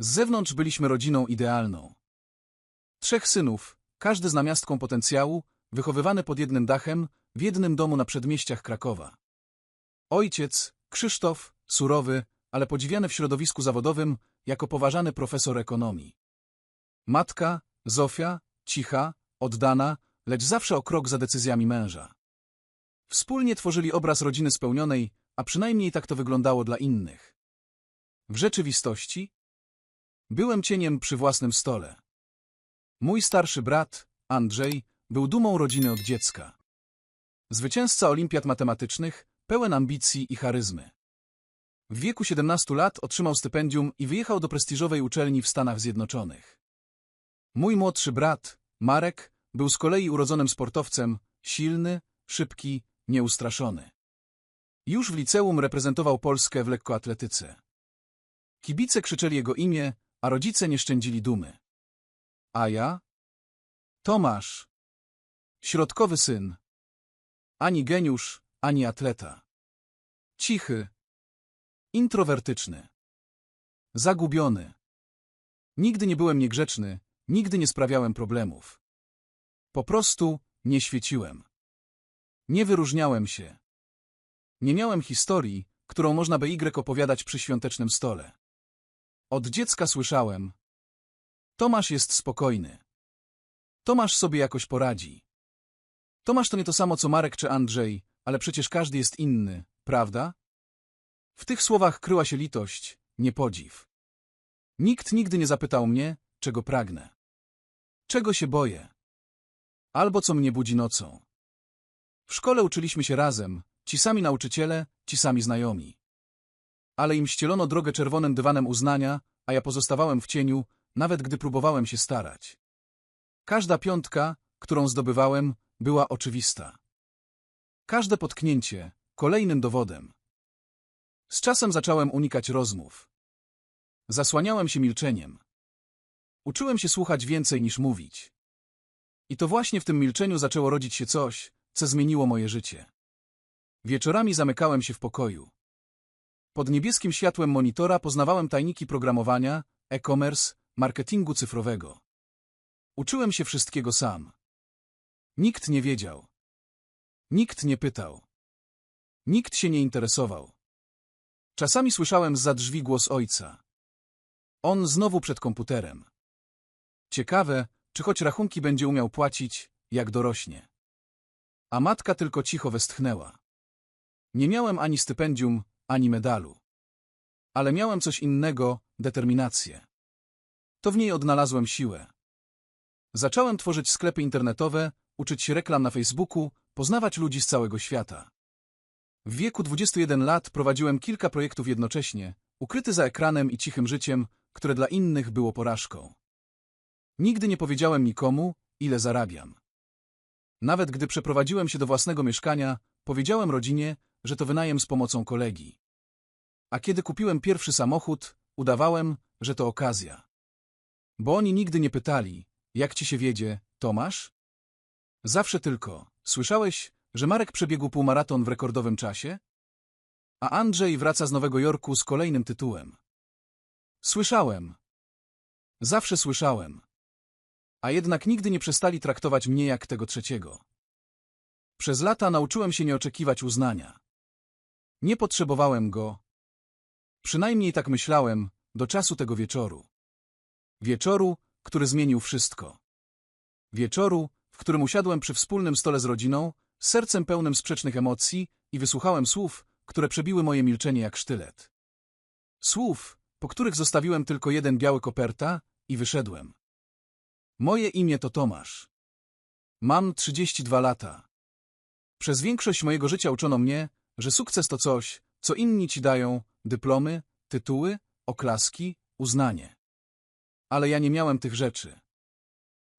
Z zewnątrz byliśmy rodziną idealną. Trzech synów, każdy z namiastką potencjału, wychowywany pod jednym dachem, w jednym domu na przedmieściach Krakowa. Ojciec, Krzysztof, surowy, ale podziwiany w środowisku zawodowym jako poważany profesor ekonomii. Matka, Zofia, cicha, oddana, lecz zawsze o krok za decyzjami męża. Wspólnie tworzyli obraz rodziny spełnionej, a przynajmniej tak to wyglądało dla innych. W rzeczywistości byłem cieniem przy własnym stole. Mój starszy brat, Andrzej, był dumą rodziny od dziecka. Zwycięzca olimpiad matematycznych, pełen ambicji i charyzmy. W wieku 17 lat otrzymał stypendium i wyjechał do prestiżowej uczelni w Stanach Zjednoczonych. Mój młodszy brat, Marek, był z kolei urodzonym sportowcem, silny, szybki, nieustraszony. Już w liceum reprezentował Polskę w lekkoatletyce. Kibice krzyczeli jego imię, a rodzice nie szczędzili dumy. A ja? Tomasz. Środkowy syn. Ani geniusz, ani atleta. Cichy. Introwertyczny. Zagubiony. Nigdy nie byłem niegrzeczny, nigdy nie sprawiałem problemów. Po prostu nie świeciłem. Nie wyróżniałem się. Nie miałem historii, którą można by Y opowiadać przy świątecznym stole. Od dziecka słyszałem. Tomasz jest spokojny. Tomasz sobie jakoś poradzi. Tomasz to nie to samo co Marek czy Andrzej, ale przecież każdy jest inny, prawda? W tych słowach kryła się litość, nie podziw. Nikt nigdy nie zapytał mnie, czego pragnę. Czego się boję? Albo co mnie budzi nocą. W szkole uczyliśmy się razem, ci sami nauczyciele, ci sami znajomi. Ale im ścielono drogę czerwonym dywanem uznania, a ja pozostawałem w cieniu, nawet gdy próbowałem się starać. Każda piątka, którą zdobywałem, była oczywista. Każde potknięcie kolejnym dowodem. Z czasem zacząłem unikać rozmów. Zasłaniałem się milczeniem. Uczyłem się słuchać więcej niż mówić. I to właśnie w tym milczeniu zaczęło rodzić się coś, co zmieniło moje życie. Wieczorami zamykałem się w pokoju. Pod niebieskim światłem monitora poznawałem tajniki programowania, e-commerce, marketingu cyfrowego. Uczyłem się wszystkiego sam. Nikt nie wiedział. Nikt nie pytał. Nikt się nie interesował. Czasami słyszałem zza drzwi głos ojca. On znowu przed komputerem. Ciekawe, czy choć rachunki będzie umiał płacić, jak dorośnie. A matka tylko cicho westchnęła. Nie miałem ani stypendium, ani medalu. Ale miałem coś innego, determinację. To w niej odnalazłem siłę. Zacząłem tworzyć sklepy internetowe, uczyć się reklam na Facebooku, poznawać ludzi z całego świata. W wieku 21 lat prowadziłem kilka projektów jednocześnie, ukryty za ekranem i cichym życiem, które dla innych było porażką. Nigdy nie powiedziałem nikomu, ile zarabiam. Nawet gdy przeprowadziłem się do własnego mieszkania, powiedziałem rodzinie, że to wynajem z pomocą kolegi. A kiedy kupiłem pierwszy samochód, udawałem, że to okazja. Bo oni nigdy nie pytali, jak ci się wiedzie, Tomasz? Zawsze tylko, słyszałeś, że Marek przebiegł półmaraton w rekordowym czasie? A Andrzej wraca z Nowego Jorku z kolejnym tytułem. Słyszałem. Zawsze słyszałem. A jednak nigdy nie przestali traktować mnie jak tego trzeciego. Przez lata nauczyłem się nie oczekiwać uznania. Nie potrzebowałem go. Przynajmniej tak myślałem, do czasu tego wieczoru. Wieczoru, który zmienił wszystko. Wieczoru, w którym usiadłem przy wspólnym stole z rodziną, sercem pełnym sprzecznych emocji i wysłuchałem słów, które przebiły moje milczenie jak sztylet. Słów, po których zostawiłem tylko jeden biały koperta i wyszedłem. Moje imię to Tomasz. Mam 32 lata. Przez większość mojego życia uczono mnie, że sukces to coś, co inni ci dają, dyplomy, tytuły, oklaski, uznanie. Ale ja nie miałem tych rzeczy.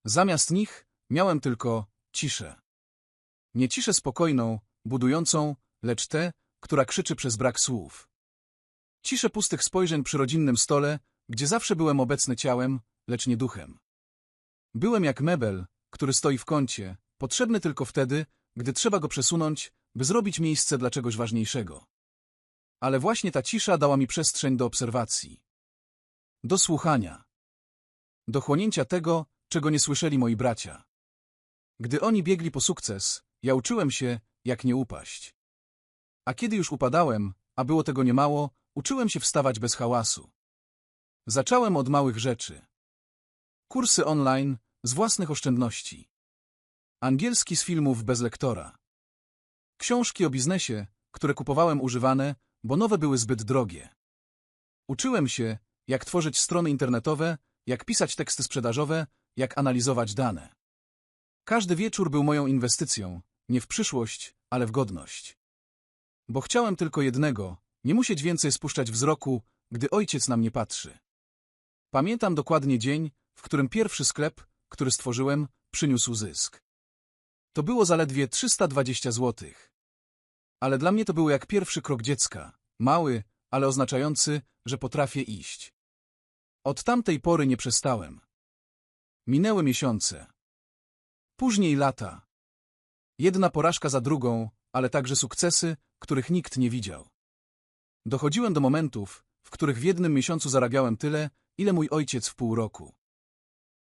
Zamiast nich miałem tylko ciszę. Nie ciszę spokojną, budującą, lecz tę, która krzyczy przez brak słów. Ciszę pustych spojrzeń przy rodzinnym stole, gdzie zawsze byłem obecny ciałem, lecz nie duchem. Byłem jak mebel, który stoi w kącie, potrzebny tylko wtedy, gdy trzeba go przesunąć, by zrobić miejsce dla czegoś ważniejszego. Ale właśnie ta cisza dała mi przestrzeń do obserwacji. Do słuchania. Do chłonięcia tego, czego nie słyszeli moi bracia. Gdy oni biegli po sukces, ja uczyłem się, jak nie upaść. A kiedy już upadałem, a było tego niemało, uczyłem się wstawać bez hałasu. Zacząłem od małych rzeczy. Kursy online, z własnych oszczędności. Angielski z filmów bez lektora. Książki o biznesie, które kupowałem używane, bo nowe były zbyt drogie. Uczyłem się, jak tworzyć strony internetowe, jak pisać teksty sprzedażowe, jak analizować dane. Każdy wieczór był moją inwestycją, nie w przyszłość, ale w godność. Bo chciałem tylko jednego, nie musieć więcej spuszczać wzroku, gdy ojciec na mnie patrzy. Pamiętam dokładnie dzień, w którym pierwszy sklep, który stworzyłem, przyniósł zysk. To było zaledwie 320 złotych. Ale dla mnie to był jak pierwszy krok dziecka, mały, ale oznaczający, że potrafię iść. Od tamtej pory nie przestałem. Minęły miesiące. Później lata. Jedna porażka za drugą, ale także sukcesy, których nikt nie widział. Dochodziłem do momentów, w których w jednym miesiącu zarabiałem tyle, ile mój ojciec w pół roku.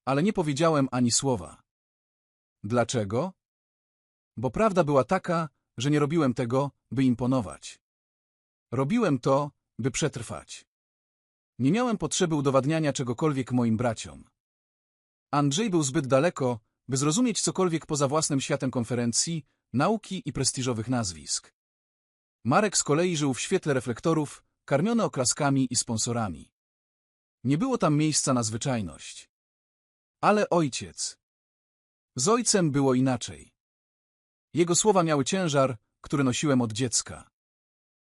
Ale nie powiedziałem ani słowa. Dlaczego? Bo prawda była taka, że nie robiłem tego, by imponować. Robiłem to, by przetrwać. Nie miałem potrzeby udowadniania czegokolwiek moim braciom. Andrzej był zbyt daleko, by zrozumieć cokolwiek poza własnym światem konferencji, nauki i prestiżowych nazwisk. Marek z kolei żył w świetle reflektorów, karmiony oklaskami i sponsorami. Nie było tam miejsca na zwyczajność. Ale ojciec. Z ojcem było inaczej. Jego słowa miały ciężar, który nosiłem od dziecka.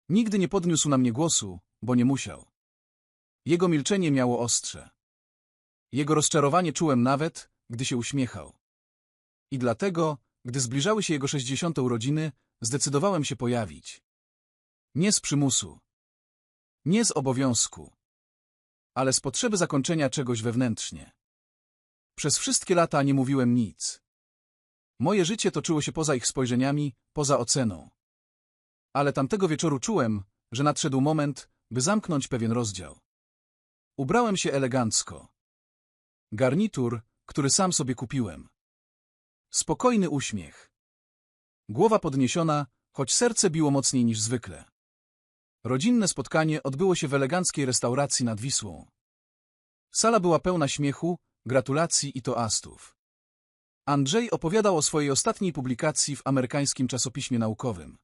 Nigdy nie podniósł na mnie głosu, bo nie musiał. Jego milczenie miało ostrze. Jego rozczarowanie czułem nawet, gdy się uśmiechał. I dlatego, gdy zbliżały się jego sześćdziesiąte urodziny, zdecydowałem się pojawić. Nie z przymusu. Nie z obowiązku. Ale z potrzeby zakończenia czegoś wewnętrznie. Przez wszystkie lata nie mówiłem nic. Moje życie toczyło się poza ich spojrzeniami, poza oceną. Ale tamtego wieczoru czułem, że nadszedł moment, by zamknąć pewien rozdział. Ubrałem się elegancko. Garnitur, który sam sobie kupiłem. Spokojny uśmiech. Głowa podniesiona, choć serce biło mocniej niż zwykle. Rodzinne spotkanie odbyło się w eleganckiej restauracji nad Wisłą. Sala była pełna śmiechu, gratulacji i toastów. Andrzej opowiadał o swojej ostatniej publikacji w amerykańskim czasopiśmie naukowym.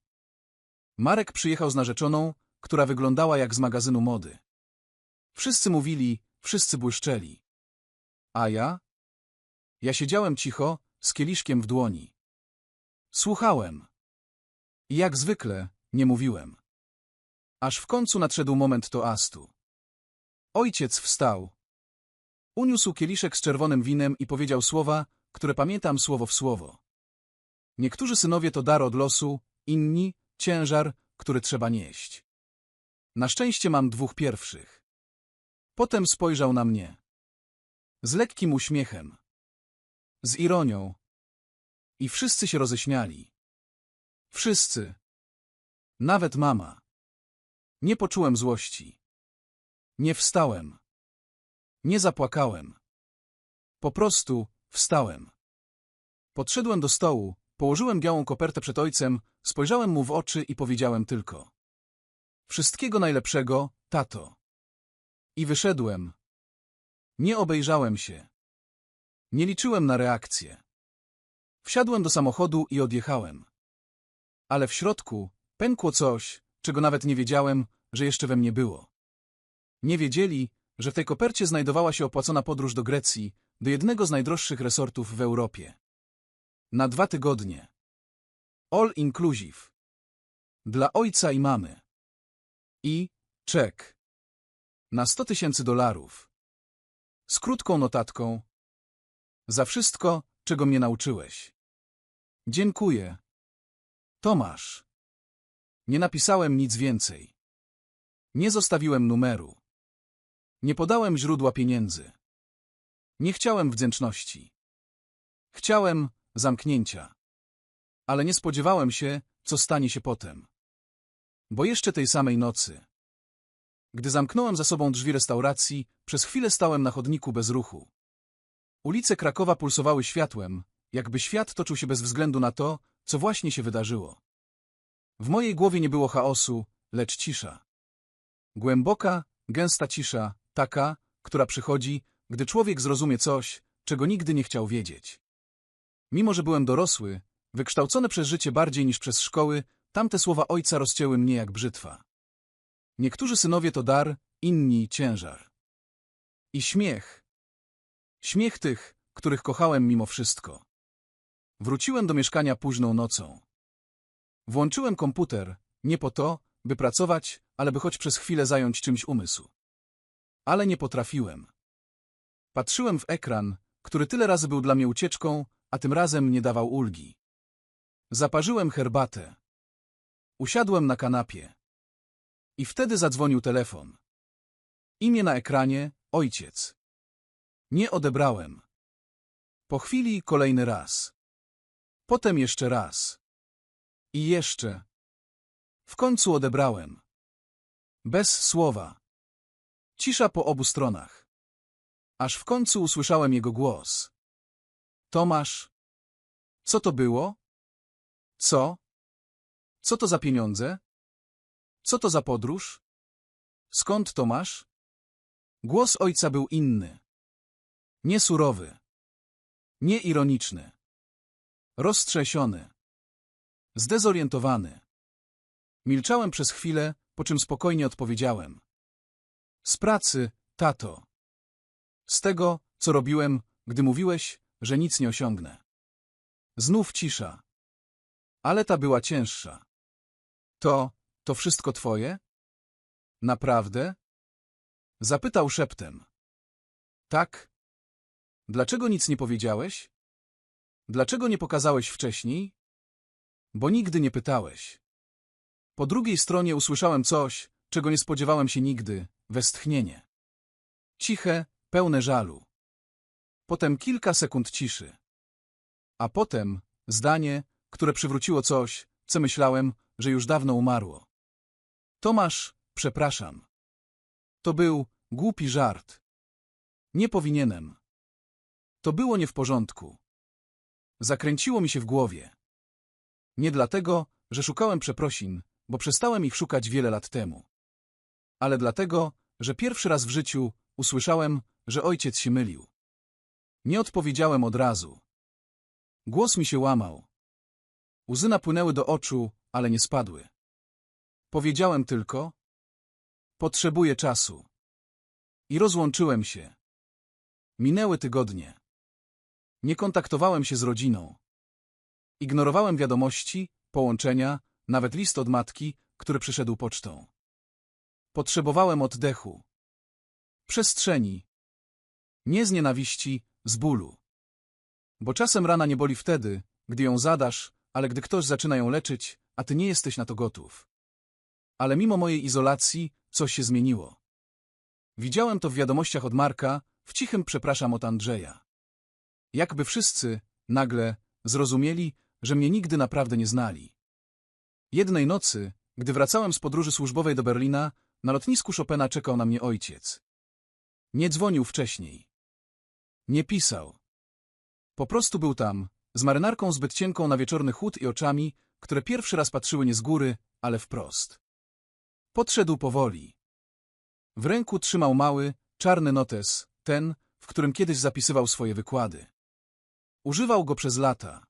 Marek przyjechał z narzeczoną, która wyglądała jak z magazynu mody. Wszyscy mówili, wszyscy błyszczeli. A ja? Ja siedziałem cicho, z kieliszkiem w dłoni. Słuchałem. I jak zwykle, nie mówiłem. Aż w końcu nadszedł moment toastu. Ojciec wstał. Uniósł kieliszek z czerwonym winem i powiedział słowa, które pamiętam słowo w słowo. Niektórzy synowie to dar od losu, inni ciężar, który trzeba nieść. Na szczęście mam dwóch pierwszych. Potem spojrzał na mnie. Z lekkim uśmiechem. Z ironią. I wszyscy się roześmiali. Wszyscy. Nawet mama. Nie poczułem złości. Nie wstałem. Nie zapłakałem. Po prostu wstałem. Podszedłem do stołu, położyłem białą kopertę przed ojcem, spojrzałem mu w oczy i powiedziałem tylko. Wszystkiego najlepszego, tato. I wyszedłem. Nie obejrzałem się. Nie liczyłem na reakcję. Wsiadłem do samochodu i odjechałem. Ale w środku pękło coś, czego nawet nie wiedziałem, że jeszcze we mnie było. Nie wiedzieli, że w tej kopercie znajdowała się opłacona podróż do Grecji, do jednego z najdroższych resortów w Europie. Na dwa tygodnie. All inclusive. Dla ojca i mamy. I czek. Na sto tysięcy dolarów. Z krótką notatką. Za wszystko, czego mnie nauczyłeś. Dziękuję. Tomasz. Nie napisałem nic więcej. Nie zostawiłem numeru. Nie podałem źródła pieniędzy. Nie chciałem wdzięczności. Chciałem zamknięcia. Ale nie spodziewałem się, co stanie się potem. Bo jeszcze tej samej nocy gdy zamknąłem za sobą drzwi restauracji, przez chwilę stałem na chodniku bez ruchu. Ulice Krakowa pulsowały światłem, jakby świat toczył się bez względu na to, co właśnie się wydarzyło. W mojej głowie nie było chaosu, lecz cisza. Głęboka, gęsta cisza, taka, która przychodzi, gdy człowiek zrozumie coś, czego nigdy nie chciał wiedzieć. Mimo, że byłem dorosły, wykształcony przez życie bardziej niż przez szkoły, tamte słowa ojca rozcięły mnie jak brzytwa. Niektórzy synowie to dar, inni ciężar. I śmiech. Śmiech tych, których kochałem mimo wszystko. Wróciłem do mieszkania późną nocą. Włączyłem komputer, nie po to, by pracować, ale by choć przez chwilę zająć czymś umysł. Ale nie potrafiłem. Patrzyłem w ekran, który tyle razy był dla mnie ucieczką, a tym razem nie dawał ulgi. Zaparzyłem herbatę. Usiadłem na kanapie. I wtedy zadzwonił telefon. Imię na ekranie – ojciec. Nie odebrałem. Po chwili kolejny raz. Potem jeszcze raz. I jeszcze. W końcu odebrałem. Bez słowa. Cisza po obu stronach. Aż w końcu usłyszałem jego głos. Tomasz. Co to było? Co? Co to za pieniądze? Co to za podróż? Skąd to masz? Głos ojca był inny. Nie surowy. Nie ironiczny. Roztrzęsiony. Zdezorientowany. Milczałem przez chwilę, po czym spokojnie odpowiedziałem. Z pracy, tato. Z tego, co robiłem, gdy mówiłeś, że nic nie osiągnę. Znów cisza. Ale ta była cięższa. To, to wszystko twoje? Naprawdę? Zapytał szeptem. Tak. Dlaczego nic nie powiedziałeś? Dlaczego nie pokazałeś wcześniej? Bo nigdy nie pytałeś. Po drugiej stronie usłyszałem coś, czego nie spodziewałem się nigdy, westchnienie. Ciche, pełne żalu. Potem kilka sekund ciszy. A potem zdanie, które przywróciło coś, co myślałem, że już dawno umarło. Tomasz, przepraszam. To był głupi żart. Nie powinienem. To było nie w porządku. Zakręciło mi się w głowie. Nie dlatego, że szukałem przeprosin, bo przestałem ich szukać wiele lat temu. Ale dlatego, że pierwszy raz w życiu usłyszałem, że ojciec się mylił. Nie odpowiedziałem od razu. Głos mi się łamał. Łzy napłynęły do oczu, ale nie spadły. Powiedziałem tylko, potrzebuję czasu. I rozłączyłem się. Minęły tygodnie. Nie kontaktowałem się z rodziną. Ignorowałem wiadomości, połączenia, nawet list od matki, który przyszedł pocztą. Potrzebowałem oddechu. Przestrzeni. Nie z nienawiści, z bólu. Bo czasem rana nie boli wtedy, gdy ją zadasz, ale gdy ktoś zaczyna ją leczyć, a ty nie jesteś na to gotów. Ale mimo mojej izolacji coś się zmieniło. Widziałem to w wiadomościach od Marka, w cichym przepraszam od Andrzeja. Jakby wszyscy, nagle, zrozumieli, że mnie nigdy naprawdę nie znali. Jednej nocy, gdy wracałem z podróży służbowej do Berlina, na lotnisku Chopina czekał na mnie ojciec. Nie dzwonił wcześniej. Nie pisał. Po prostu był tam, z marynarką zbyt cienką na wieczorny chłód i oczami, które pierwszy raz patrzyły nie z góry, ale wprost. Podszedł powoli. W ręku trzymał mały, czarny notes, ten, w którym kiedyś zapisywał swoje wykłady. Używał go przez lata.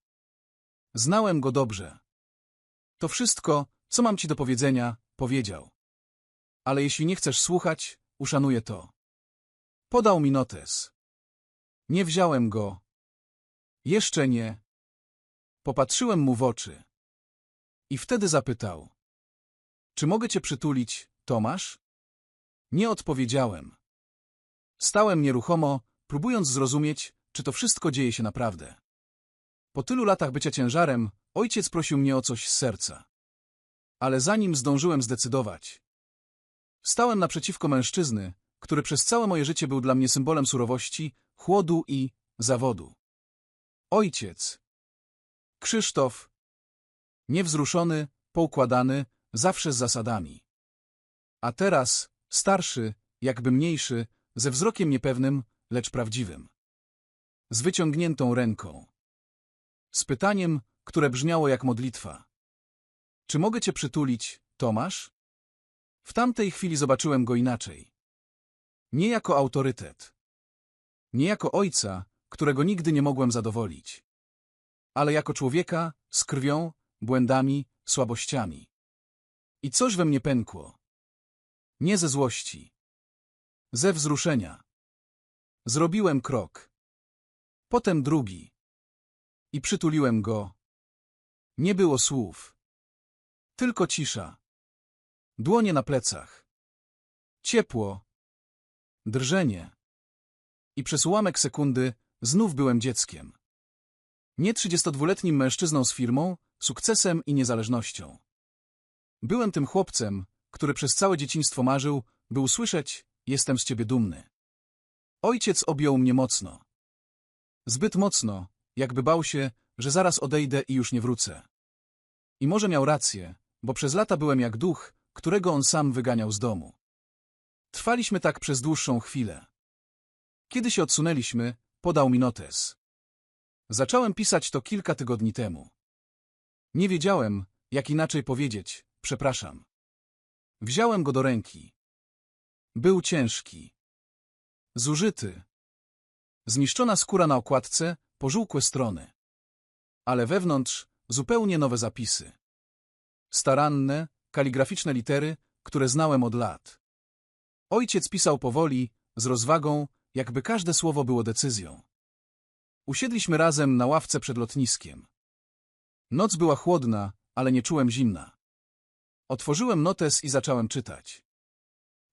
Znałem go dobrze. To wszystko, co mam ci do powiedzenia, powiedział. Ale jeśli nie chcesz słuchać, uszanuję to. Podał mi notes. Nie wziąłem go. Jeszcze nie. Popatrzyłem mu w oczy. I wtedy zapytał. Czy mogę cię przytulić, Tomasz? Nie odpowiedziałem. Stałem nieruchomo, próbując zrozumieć, czy to wszystko dzieje się naprawdę. Po tylu latach bycia ciężarem, ojciec prosił mnie o coś z serca. Ale zanim zdążyłem zdecydować, stałem naprzeciwko mężczyzny, który przez całe moje życie był dla mnie symbolem surowości, chłodu i zawodu. Ojciec. Krzysztof. Niewzruszony, poukładany, zawsze z zasadami. A teraz Starszy, jakby mniejszy, ze wzrokiem niepewnym, lecz prawdziwym. Z wyciągniętą ręką. Z pytaniem, które brzmiało jak modlitwa. Czy mogę cię przytulić, Tomasz? W tamtej chwili zobaczyłem go inaczej. Nie jako autorytet. Nie jako ojca, którego nigdy nie mogłem zadowolić. Ale jako człowieka z krwią, błędami, słabościami. I coś we mnie pękło. Nie ze złości. Ze wzruszenia. Zrobiłem krok. Potem drugi. I przytuliłem go. Nie było słów. Tylko cisza. Dłonie na plecach. Ciepło. Drżenie. I przez ułamek sekundy znów byłem dzieckiem. Nie 32-letnim mężczyzną z firmą, sukcesem i niezależnością. Byłem tym chłopcem, który przez całe dzieciństwo marzył, by usłyszeć, jestem z ciebie dumny. Ojciec objął mnie mocno. Zbyt mocno, jakby bał się, że zaraz odejdę i już nie wrócę. I może miał rację, bo przez lata byłem jak duch, którego on sam wyganiał z domu. Trwaliśmy tak przez dłuższą chwilę. Kiedy się odsunęliśmy, podał mi notes. Zacząłem pisać to kilka tygodni temu. Nie wiedziałem, jak inaczej powiedzieć, przepraszam. Wziąłem go do ręki. Był ciężki. Zużyty. Zniszczona skóra na okładce, pożółkłe strony. Ale wewnątrz zupełnie nowe zapisy. Staranne, kaligraficzne litery, które znałem od lat. Ojciec pisał powoli, z rozwagą, jakby każde słowo było decyzją. Usiedliśmy razem na ławce przed lotniskiem. Noc była chłodna, ale nie czułem zimna. Otworzyłem notes i zacząłem czytać.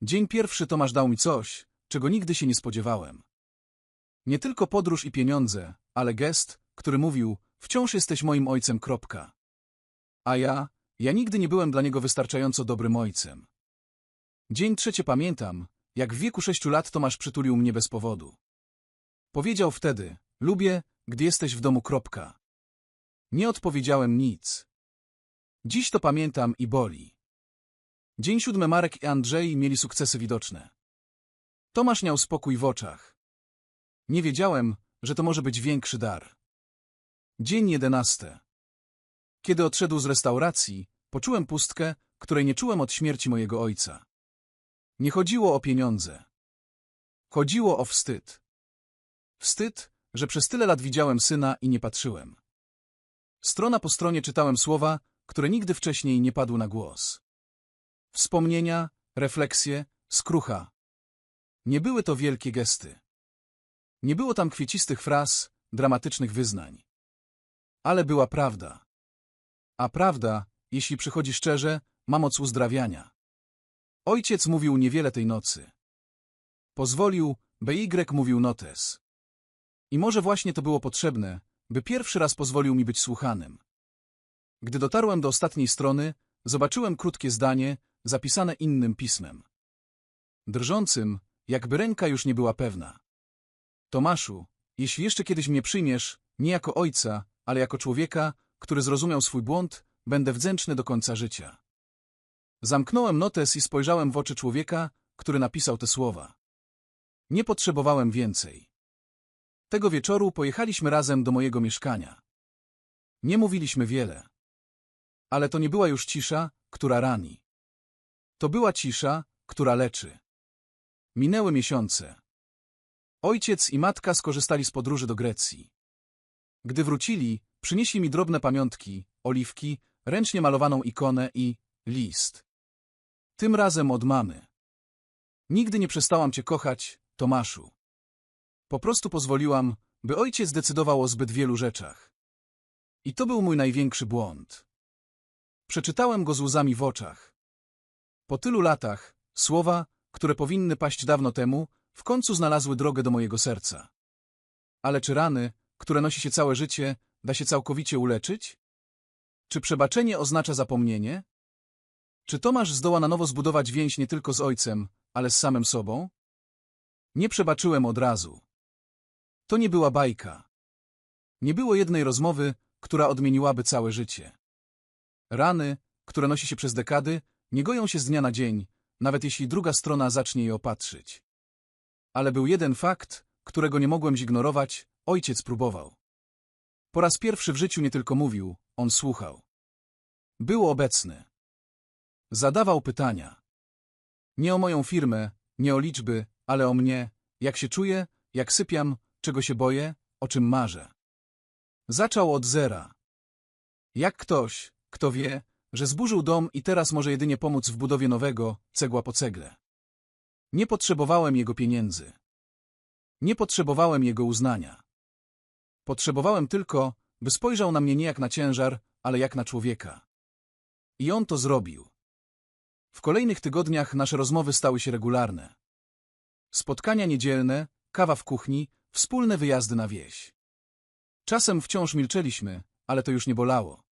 Dzień pierwszy Tomasz dał mi coś, czego nigdy się nie spodziewałem. Nie tylko podróż i pieniądze, ale gest, który mówił, wciąż jesteś moim ojcem, kropka. A ja, ja nigdy nie byłem dla niego wystarczająco dobrym ojcem. Dzień trzeci pamiętam, jak w wieku sześciu lat Tomasz przytulił mnie bez powodu. Powiedział wtedy, lubię, gdy jesteś w domu, kropka. Nie odpowiedziałem nic. Dziś to pamiętam i boli. Dzień siódmy Marek i Andrzej mieli sukcesy widoczne. Tomasz miał spokój w oczach. Nie wiedziałem, że to może być większy dar. Dzień jedenasty. Kiedy odszedł z restauracji, poczułem pustkę, której nie czułem od śmierci mojego ojca. Nie chodziło o pieniądze. Chodziło o wstyd. Wstyd, że przez tyle lat widziałem syna i nie patrzyłem. Strona po stronie czytałem słowa, które nigdy wcześniej nie padły na głos. Wspomnienia, refleksje, skrucha. Nie były to wielkie gesty. Nie było tam kwiecistych fraz, dramatycznych wyznań. Ale była prawda. A prawda, jeśli przychodzi szczerze, ma moc uzdrawiania. Ojciec mówił niewiele tej nocy. Pozwolił, by Y mówił notes. I może właśnie to było potrzebne, by pierwszy raz pozwolił mi być słuchanym. Gdy dotarłem do ostatniej strony, zobaczyłem krótkie zdanie, zapisane innym pismem. Drżącym, jakby ręka już nie była pewna. Tomaszu, jeśli jeszcze kiedyś mnie przyjmiesz, nie jako ojca, ale jako człowieka, który zrozumiał swój błąd, będę wdzięczny do końca życia. Zamknąłem notes i spojrzałem w oczy człowieka, który napisał te słowa. Nie potrzebowałem więcej. Tego wieczoru pojechaliśmy razem do mojego mieszkania. Nie mówiliśmy wiele. Ale to nie była już cisza, która rani. To była cisza, która leczy. Minęły miesiące. Ojciec i matka skorzystali z podróży do Grecji. Gdy wrócili, przynieśli mi drobne pamiątki, oliwki, ręcznie malowaną ikonę i list. Tym razem od mamy. Nigdy nie przestałam cię kochać, Tomaszu. Po prostu pozwoliłam, by ojciec decydował o zbyt wielu rzeczach. I to był mój największy błąd. Przeczytałem go z łzami w oczach. Po tylu latach, słowa, które powinny paść dawno temu, w końcu znalazły drogę do mojego serca. Ale czy rany, które nosi się całe życie, da się całkowicie uleczyć? Czy przebaczenie oznacza zapomnienie? Czy Tomasz zdoła na nowo zbudować więź nie tylko z ojcem, ale z samym sobą? Nie przebaczyłem od razu. To nie była bajka. Nie było jednej rozmowy, która odmieniłaby całe życie. Rany, które nosi się przez dekady, nie goją się z dnia na dzień, nawet jeśli druga strona zacznie je opatrzyć. Ale był jeden fakt, którego nie mogłem zignorować, ojciec próbował. Po raz pierwszy w życiu nie tylko mówił, on słuchał. Był obecny. Zadawał pytania. Nie o moją firmę, nie o liczby, ale o mnie, jak się czuję, jak sypiam, czego się boję, o czym marzę. Zaczął od zera. Jak ktoś, kto wie, że zburzył dom i teraz może jedynie pomóc w budowie nowego, cegła po cegle. Nie potrzebowałem jego pieniędzy. Nie potrzebowałem jego uznania. Potrzebowałem tylko, by spojrzał na mnie nie jak na ciężar, ale jak na człowieka. I on to zrobił. W kolejnych tygodniach nasze rozmowy stały się regularne. Spotkania niedzielne, kawa w kuchni, wspólne wyjazdy na wieś. Czasem wciąż milczeliśmy, ale to już nie bolało.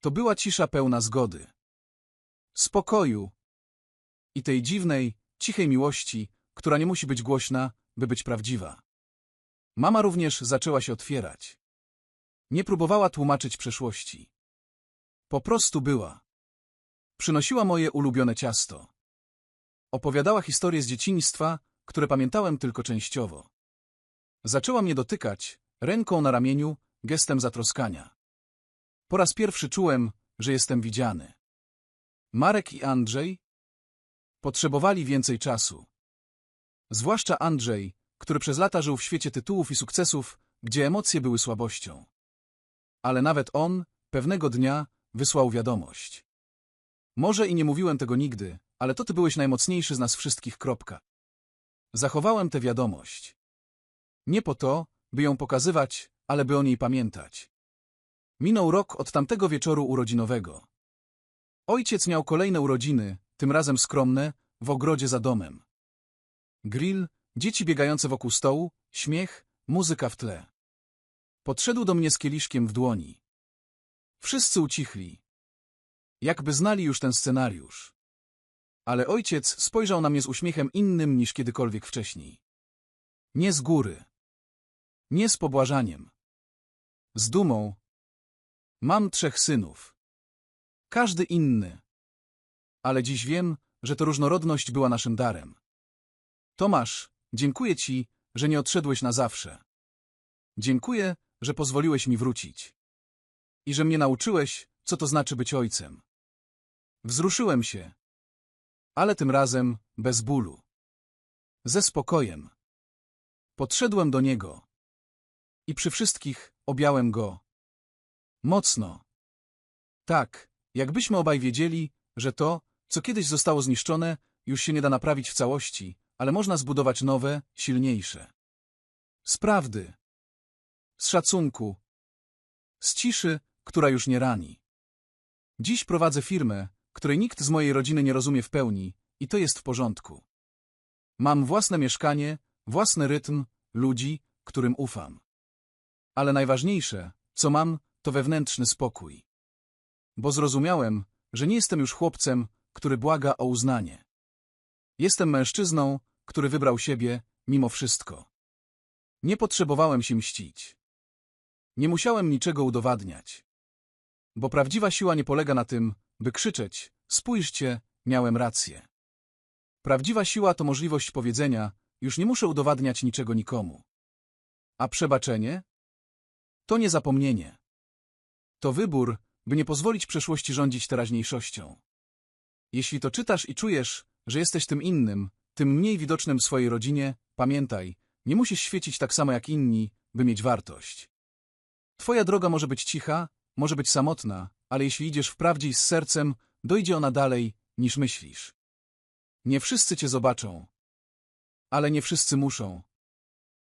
To była cisza pełna zgody. Spokoju. I tej dziwnej, cichej miłości, która nie musi być głośna, by być prawdziwa. Mama również zaczęła się otwierać. Nie próbowała tłumaczyć przeszłości. Po prostu była. Przynosiła moje ulubione ciasto. Opowiadała historie z dzieciństwa, które pamiętałem tylko częściowo. Zaczęła mnie dotykać, ręką na ramieniu, gestem zatroskania. Po raz pierwszy czułem, że jestem widziany. Marek i Andrzej potrzebowali więcej czasu. Zwłaszcza Andrzej, który przez lata żył w świecie tytułów i sukcesów, gdzie emocje były słabością. Ale nawet on, pewnego dnia, wysłał wiadomość. Może i nie mówiłem tego nigdy, ale to ty byłeś najmocniejszy z nas wszystkich. Kropka. Zachowałem tę wiadomość. Nie po to, by ją pokazywać, ale by o niej pamiętać. Minął rok od tamtego wieczoru urodzinowego. Ojciec miał kolejne urodziny, tym razem skromne, w ogrodzie za domem. Grill, dzieci biegające wokół stołu, śmiech, muzyka w tle. Podszedł do mnie z kieliszkiem w dłoni. Wszyscy ucichli. Jakby znali już ten scenariusz. Ale ojciec spojrzał na mnie z uśmiechem innym niż kiedykolwiek wcześniej. Nie z góry. Nie z pobłażaniem. Z dumą. Mam trzech synów. Każdy inny. Ale dziś wiem, że to różnorodność była naszym darem. Tomasz, dziękuję ci, że nie odszedłeś na zawsze. Dziękuję, że pozwoliłeś mi wrócić. I że mnie nauczyłeś, co to znaczy być ojcem. Wzruszyłem się. Ale tym razem bez bólu. Ze spokojem. Podszedłem do niego. I przy wszystkich objąłem go. Mocno. Tak, jakbyśmy obaj wiedzieli, że to, co kiedyś zostało zniszczone, już się nie da naprawić w całości, ale można zbudować nowe, silniejsze. Z prawdy. Z szacunku. Z ciszy, która już nie rani. Dziś prowadzę firmę, której nikt z mojej rodziny nie rozumie w pełni, i to jest w porządku. Mam własne mieszkanie, własny rytm, ludzi, którym ufam. Ale najważniejsze, co mam, to wewnętrzny spokój. Bo zrozumiałem, że nie jestem już chłopcem, który błaga o uznanie. Jestem mężczyzną, który wybrał siebie, mimo wszystko. Nie potrzebowałem się mścić. Nie musiałem niczego udowadniać. Bo prawdziwa siła nie polega na tym, by krzyczeć, spójrzcie, miałem rację. Prawdziwa siła to możliwość powiedzenia, już nie muszę udowadniać niczego nikomu. A przebaczenie? To nie zapomnienie. To wybór, by nie pozwolić przeszłości rządzić teraźniejszością. Jeśli to czytasz i czujesz, że jesteś tym innym, tym mniej widocznym w swojej rodzinie, pamiętaj, nie musisz świecić tak samo jak inni, by mieć wartość. Twoja droga może być cicha, może być samotna, ale jeśli idziesz wprawdzie i z sercem, dojdzie ona dalej, niż myślisz. Nie wszyscy cię zobaczą, ale nie wszyscy muszą.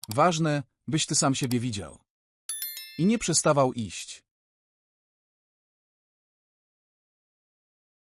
Ważne, byś ty sam siebie widział. I nie przestawał iść.